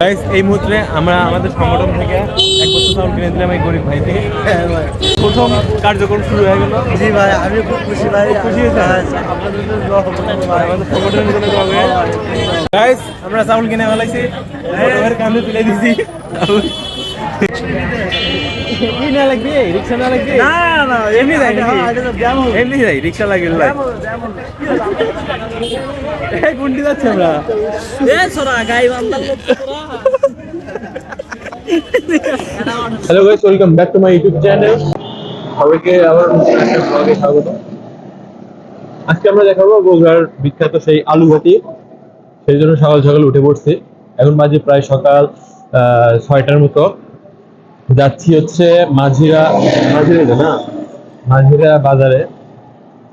Guys, এই মুহূর্তে আমরা আমাদের সংগঠন থেকে এক বছর চাউল কিনে দিলাম এই গরিব ভাই। থেকে প্রথম কার্যক্রম শুরু হয়ে গেল। জি ভাই আমি খুব খুশি ভাই। খুশি? হ্যাঁ। আমাদের সংগঠনের জন্য গাইস আমরা চাউল কিনে ফেলাইছি। কান্দে তুলে দিছি কি না লাগবে রিক্সা না লাগবে। না না এমনি যাই নাকি? হ্যাঁ, এটা তো ব্যায়াম হবে। এমনি যাই রিক্সা লাগে ব্যায়াম হবে, ব্যায়াম হবে। এই কোনটি যাচ্ছে আমরা। Hello guys welcome back to my YouTube channel সবাইকে আবার একটা ব্লগে স্বাগত। আজকে আমরা দেখাবো বগুড়ার বিখ্যাত সেই আলু ঘাটি সেই জন্য সকাল সকাল উঠে পড়ছি। এখন বাজে প্রায় সকাল আহ, ছয়টার মতো। যাচ্ছি হচ্ছে মাঝিরা মাঝিরা না? মাঝিরা বাজারে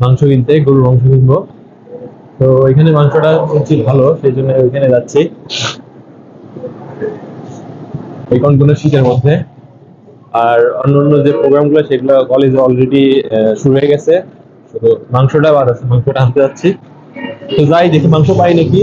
মাংস কিনতে, গরুর মাংস কিনবো। তো এখানে মাংসটা উচিত ভালো, সেই জন্য ওইখানে যাচ্ছি। এই কোনো শীতের মধ্যে। আর অন্যান্য যে প্রোগ্রামগুলো, সেগুলো কলেজে অলরেডি শুরু হয়ে গেছে। শুধু মাংসটা বাদ আছে মাংসটা আনতে যাচ্ছি। তো যাই, দেখি মাংস পাই নাকি।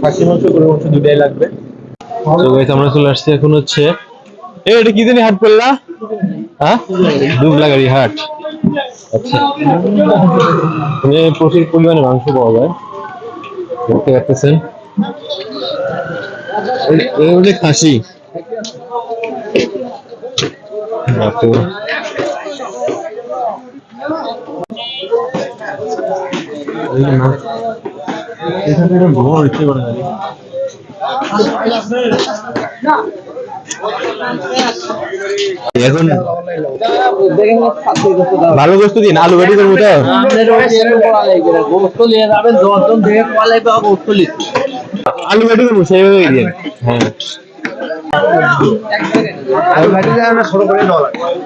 খাসি মাংস, গরুর মাংস দুটাই লাগবে। তো আমরা চলে আসছি এখন হচ্ছে এটা কি জানি হাট করলা? হ্যাঁ? দুবলাগাড়ি হাট। আচ্ছা। প্রচুর পরিমাণে মাংস পাওয়া যায়। দেখতে পাচ্ছেন? এই খাসি। এখানে ধোঁয়া হচ্ছে মানে জানি। এখন ভালো বস্তু দিন, আলু গাড়ি করব তো। আলু গাড়ি করব, সেইভাবে দিন। হ্যাঁ।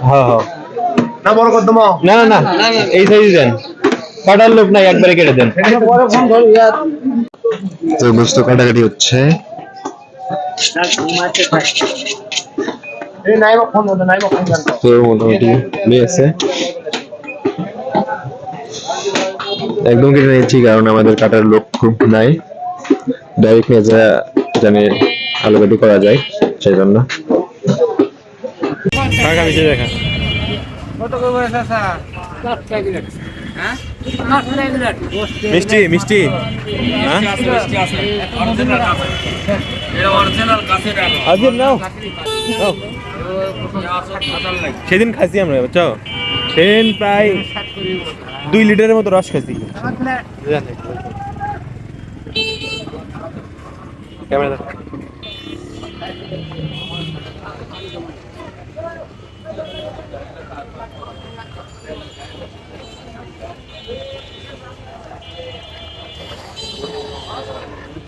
হ্যাঁ হ্যাঁ। কাটাকাটি হচ্ছে। মোটামুটি একদম কেটে নিয়েছি কারণ আমাদের কাটার লোক খুব নাই। ডাইরেক্ট নিয়ে যা জানি আলুকাটি করা যায় সেই জন্য দেখা। মিষ্টি মিষ্টি। হ্যাঁ? আজকে নাও। সেদিন খাইছি আমরা বুঝছ? সেদিন প্রায় দুই লিটারের মতো রস খাইছি। ক্যামেরা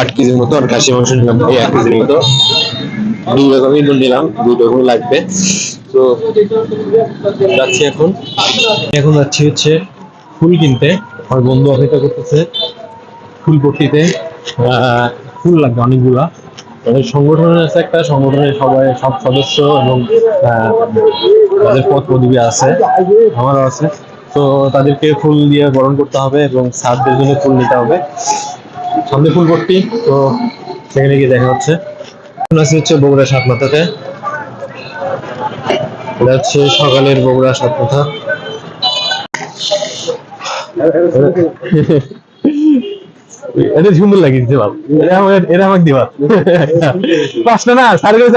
আট কেজির মতো আর খাসি মাংস নিলাম, এই এক কেজির মতো। দুই রকমই নুন নিলাম, দুই রকম লাগবে। তো, যাচ্ছি এখন। এখন যাচ্ছি হচ্ছে ফুল কিনতে। আমার বন্ধু অপেক্ষা করতেছে ফুল পট্টিতে। ফুল লাগবে অনেকগুলা। আমাদের সংগঠনের আছে একটা, সংগঠনের সবাই, সব সদস্য এবং তাদের পদ পদবি আছে, আমারও আছে। তো তাদেরকে ফুল দিয়ে বরণ করতে হবে এবং সাতদের জন্য ফুল নিতে হবে। সামনে ফুল ভর্তি, তো সেখানে গিয়ে দেখা হচ্ছে। হচ্ছে বগুড়া সাত মাথাতে এটা হচ্ছে সকালের বগুড়া সাত মাথা এটা সুন্দর পাঁচটা না, সাড়ে করে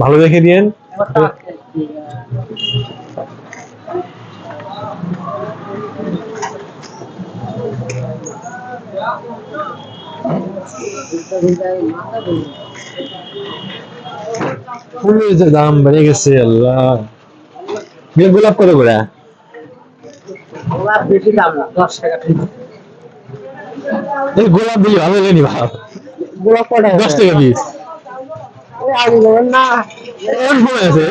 ভালো দেখে দিয়েন। ফুলের যে দাম বেড়ে গেছে আল্লাহ। গোলাপ করে? দশ এই গোলাপ দিলি ভালো লেনি ভাব গোলাপ কটা দশ টাকা পিস এখন সময় আছে।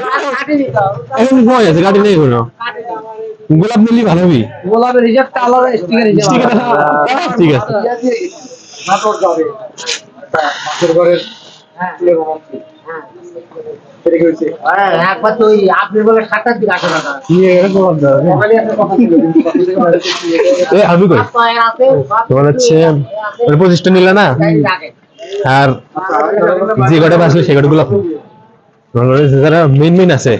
এখন সময় আছে কাটি নেই কোনো। গোলাপ দিলি ভালো হবি। গোলাপের রিজার্ভ আলাদা স্টিকার ঠিক আছে। ঠিক আছে নাটক যাবে হ্যাঁ একবার তো ওই আপনি বলে সাতটার দিকে আসে না গেলে তোমার হচ্ছে পঁচিশটা নিলে না? আর যে কটা বাঁচবে সে কটা হচ্ছে যারা মেন মেন আছে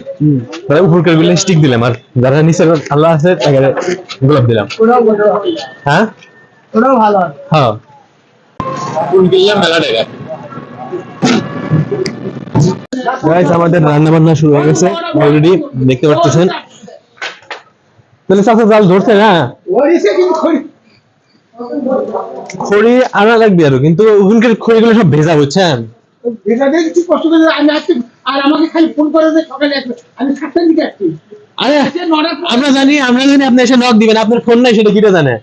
তারা উপরকারগুলো স্টিক দিলাম আর যারা নিচের আল্লাহ আছে তাকে গোলাপ দিলাম। হ্যাঁ? ওটাও ভালো হ্যাঁ। মেলা টাকা গাইস আমাদের রান্না বান্না শুরু হয়ে গেছে অলরেডি দেখতে পাচ্ছেন। তাহলে চাচা জাল ধরছে না? খড়ি আনা লাগবে আরও কিন্তু ওখানকার খড়িগুলো সব ভেজা বুঝছেন? ভেজাতে কিছু কষ্ট করে আমি আসছি আর আমাকে খালি ফোন করে যে সকালে আমি সাতটার দিকে আসছি আরে আমরা জানি আমরা জানি আপনি এসে নক দিবেন আপনার ফোন নাই সেটা কিটা জানে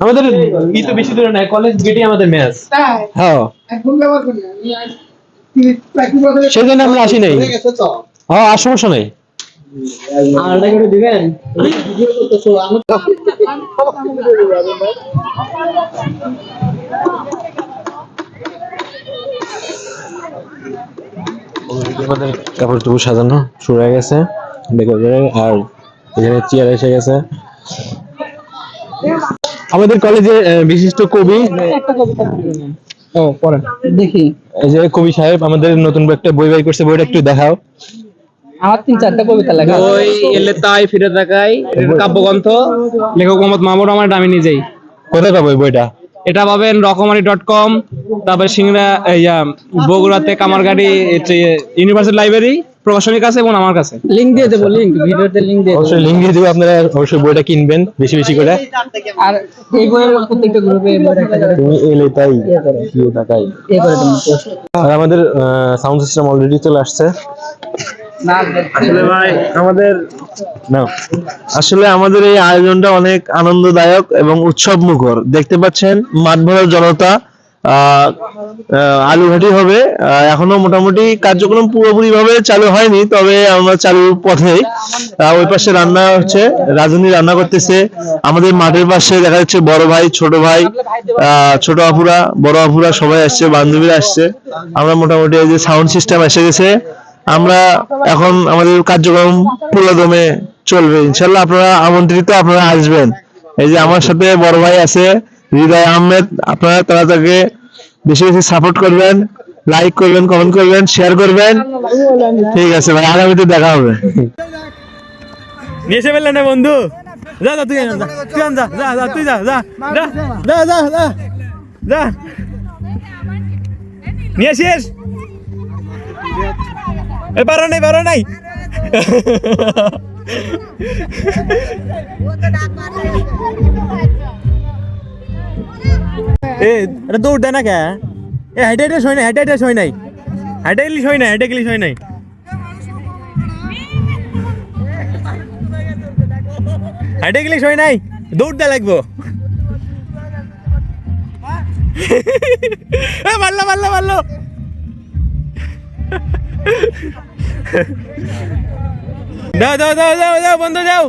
আমাদের ই তো বেশি দূরে নাই কলেজ গেটে আমাদের ম্যাচ হ্যাঁ সেজন্য আমরা আসি নাই হয়ে হ্যাঁ আর সমস্যা নাই আর করে দিবেন আমি আমাদের কাপড় টুপড় সাজানো শুরু হয়ে গেছে আর এখানে চেয়ার এসে গেছে। আমাদের কলেজে বিশিষ্ট কবি ও পড়েন। দেখি। এই যে কবি সাহেব আমাদের নতুন একটা বই বাই করছে বইটা একটু দেখাও। আমার তিন চারটা কবিতা লেখা ওই এলে তাই ফিরে তাকাই। কাব্যগ্রন্থ লেখক মোহাম্মদ রহমান এটা আমি নিজেই। কোথায় পাবো এই বইটা? এটা পাবেন রকমারি ডট কম তারপরে সিংড়া ইয়া বগুড়াতে কামারগাড়ি ইউনিভার্সিটি লাইব্রেরি প্রকাশনীর কাছে এবং আমার কাছে। লিংক দিয়ে দেবো লিংক ভিডিওতে লিংক দিয়ে দেবো। অবশ্যই লিঙ্ক দিয়ে দেবো আপনারা অবশ্যই বইটা কিনবেন বেশি বেশি করে। আর এই বইয়ের প্রত্যেকটা গ্রুপে তুমি এলে তাই তাকাই এ করে দেবো আর আমাদের সাউন্ড সিস্টেম অলরেডি চলে আসছে। আসলে ভাই আমাদের না। আসলে আমাদের এই আয়োজনটা অনেক আনন্দদায়ক এবং উৎসব মুখর দেখতে পাচ্ছেন মাঠ ভরা জনতা আলুঘাটি হবে। এখনও মোটামুটি কার্যক্রম পুরোপুরি ভাবে চালু হয়নি তবে আমরা চালুর পথে ওই পাশে রান্না হচ্ছে রাজনী রান্না করতেছে। আমাদের মাঠের পাশে দেখা যাচ্ছে বড় ভাই ছোট ভাই আহ, ছোট আপুরা বড় আপুরা সবাই আসছে বান্ধবীরা আসছে। আমরা মোটামুটি এই যে সাউন্ড সিস্টেম এসে গেছে। আমরা এখন আমাদের কার্যক্রম পুরোদমে চলবে। ইনশাল্লাহ আপনারা আমন্ত্রিত, আপনারা আসবেন। এই যে আমার সাথে বড় ভাই আছে, হৃদয় আহমেদ, আপনারা তারা তাকে বেশি বেশি সাপোর্ট করবেন লাইক করবেন কমেন্ট করবেন শেয়ার করবেন। ঠিক আছে ভাই, আগামীতে দেখা হবে। নিয়ে এসে না বন্ধু? যা যা, তুই যা তুই যা যা যা, তুই যা যা যা যা যা যা যা। নিয়ে আসিস এ পারো নাই পারো নাই। এ, এটা দৌড় দেয় না কে? এ, হাইটে হাইটে সই নাই, হাইটে হাইটে সই নাই। হাইটে গেলি সই নাই, হাইটে গেলি সই নাই। হাইটে গেলি সই নাই, দৌড় দেয়া লাগবো। মারলো মারলো মারলো। দাও দাও দাও দাও দাও বন্ধ যাও।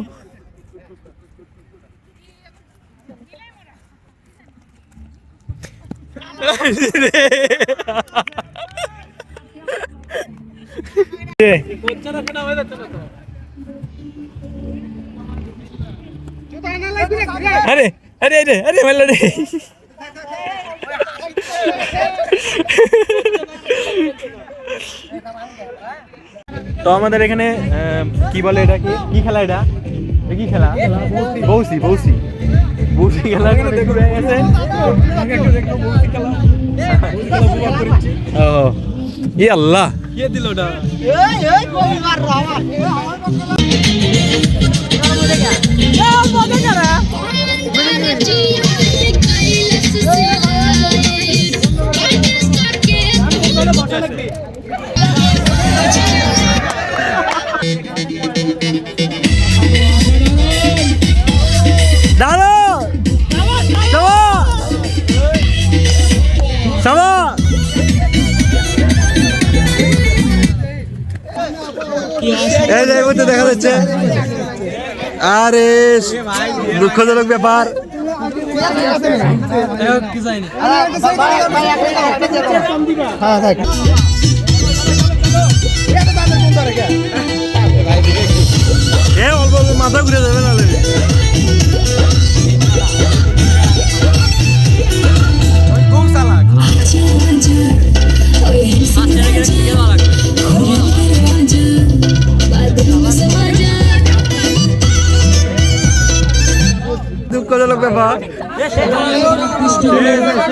আরে আরে আরে আরে মারলো রে। তো আমাদের এখানে কি বলে এটা? কি কি খেলা এটা? কি খেলা? বৌসি বৌসি। বৌসি খেলা ও ই আল্লাহ। কে দিল ওটা? যাচ্ছে আরে দুঃখজনক ব্যাপার এ অল্প অল্প মাথা ঘুরে যাবে না চালাক দুঃখজনক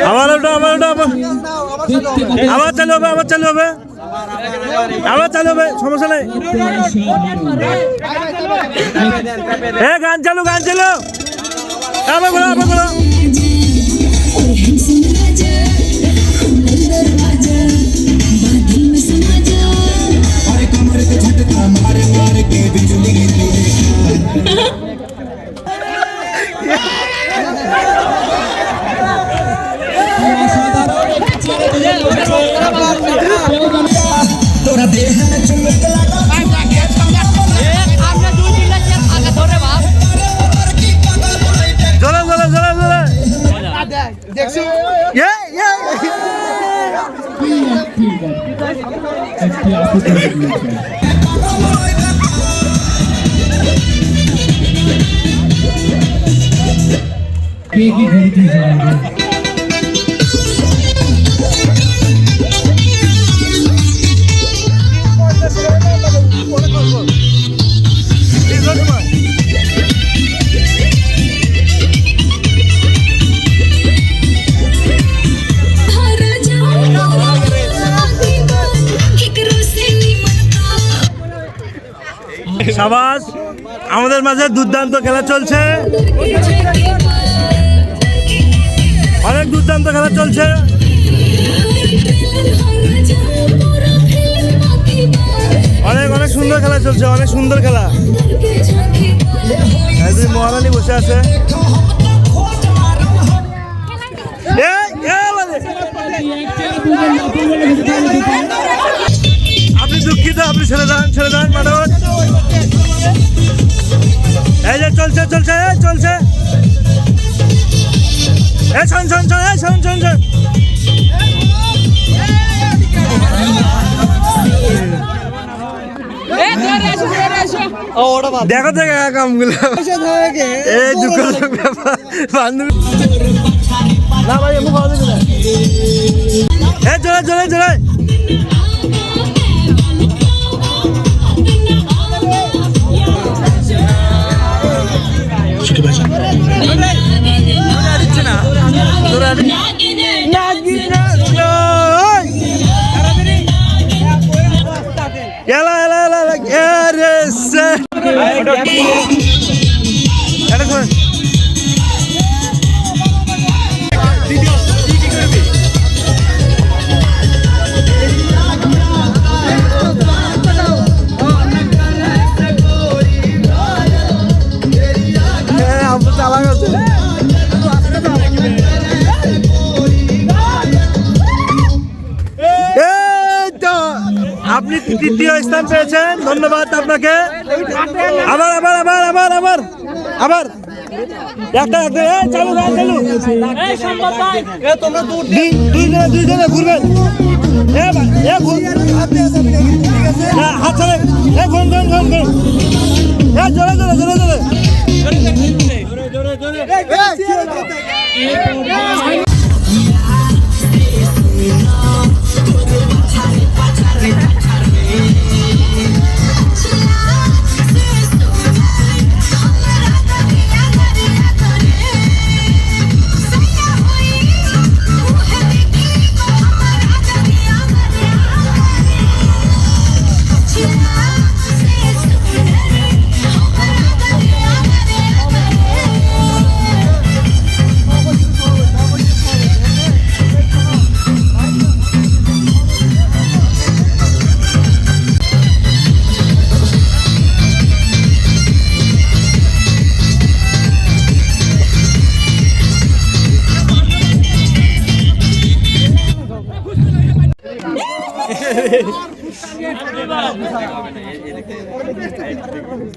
আবার আবার আবার চালু হবে, আবার চালু হবে। আবার চালু হবে, সমস্যা নেই। এ, গান চালু গান চালু। আবার বলো আবার বলো। জোরে জোরে জোরে ইয়ে। সাবাস আমাদের মাঝে দুর্দান্ত খেলা চলছে দুর্দান্ত খেলা চলছে। অনেক অনেক সুন্দর খেলা চলছে, অনেক সুন্দর খেলা। মহারানী বসে আছে। আপনি দুঃখিত, আপনি ছেড়ে দেন ছেড়ে দেন ম্যাডাম এই যে, চলছে চলছে চলছে। এ শোন শোন শোন এই শোন শোন শোন দেখো দেখো কামগুলো এই দুঃখ বান্ধবী। না ভাই এমন খাওয়া যাবে এ চলে চলে চলে। এলা এলা এলা এলা এরে সে এটা ধন্যবাদ আপনাকে। আবার আবার আবার আবার আবার আবার। একটা একটা এ, চালু গান চালু। দুইজনে দুইজনে ঘুরবেন। হাত ছাড়ে জোরে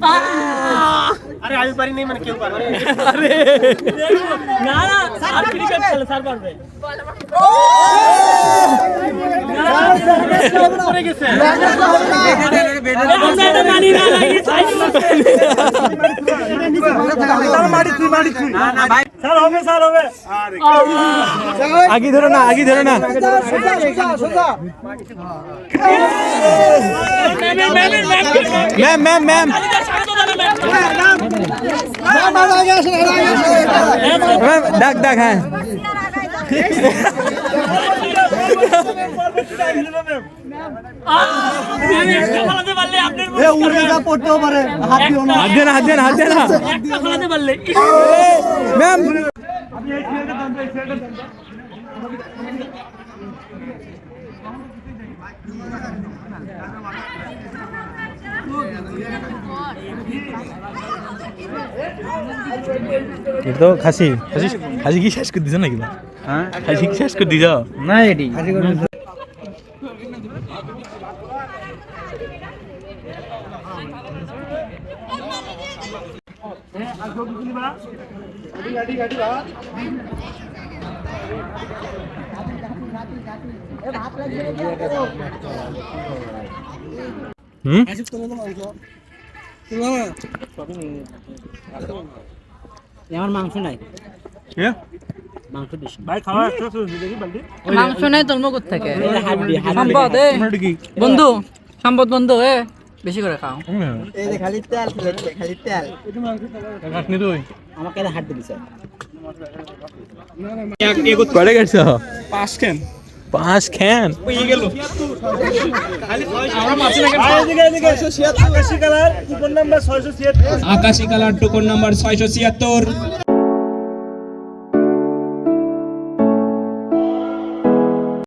Ah! স্যার হবে স্যার হবে আগে ধরো না আগে ধরো না ম্যাম ম্যাম ম্যাম ম্যাম ডাক ডাক হ্যাঁ হাত দিয়ে না হাত দিয়ে না হাত দিয়ে না ম্যাম এটা তো খাসি খাসি খাসি কি শেষ করে দিছ নাকি? হ্যাঁ? খাসি কি শেষ করে দিছ? না এটি। হুম? আমার মাংস নাই। মাংস ভাই খাওয়া মাংস নাই তোর মুখ থেকে সম্পদ এ। বন্ধু সম্পদ বন্ধু এ। বেশি করে খাও। এই যে খালি তেল প্লেটে খালি তেল। কাটনি তুই? আমাকে হাড্ডি দিছে। কয়টা গেছ পাঁচ খেন পাঁচ খেন আকাশি কালার টুকুর নাম্বার ছয়শো ছিয়াত্তর।